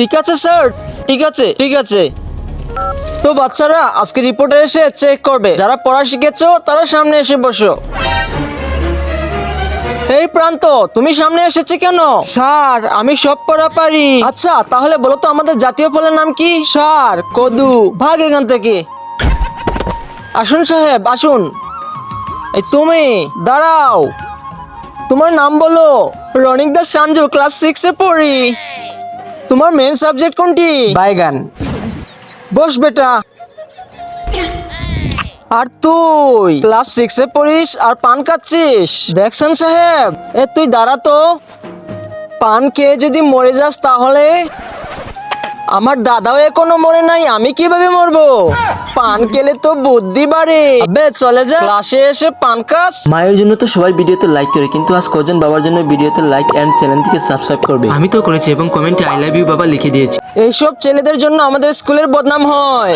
ঠিক আছে স্যার। ঠিক আছে ঠিক আছে। তো বাচ্চারা আজকে রিপোর্টে এসে চেক করবে। যারা পড়া শিখেছো তারা সামনে এসে বসো। এই প্রান্ত তুমি সামনে এসেছে কেন? সার আমি সব পড়া পারি। আচ্ছা তাহলে বলো তো আমাদের জাতীয় ফলের নাম কি? সার কদু। ভাগ এখান থেকে। আসুন সাহেব আসুন। এই তুমি দাঁড়াও। তোমার নাম বলো। রনিক দাস সাঞ্জু ক্লাস সিক্সে পড়ি। তোমার মেন সাবজেক্ট কোনটি? বাইগান। বস বেটা। আর তুই? ক্লাস সিক্সে পড়িস আর পান খাচ্ছিস? দেখছেন সাহেব। এ তুই দাঁড়া তো। পান খেয়ে যদি মরে যাস তাহলে? আমার দাদাও এখনও মরে নাই আমি কীভাবে মরবো? পান কেলে তো বুদ্ধি বাড়ে। আবে চলে যা। ক্লাসে এসে পান খাস। মায়ের জন্য তো সবাই ভিডিওতে লাইক করে কিন্তু আজ কজন বাবার জন্য ভিডিওতে লাইক এন্ড চ্যানেলটিকে সাবস্ক্রাইব করবে? আমি তো করেছি এবং কমেন্টে আই লাভ ইউ বাবা লিখে দিয়েছি। এইসব ছেলেদের জন্য আমাদের স্কুলের বদনাম হয়।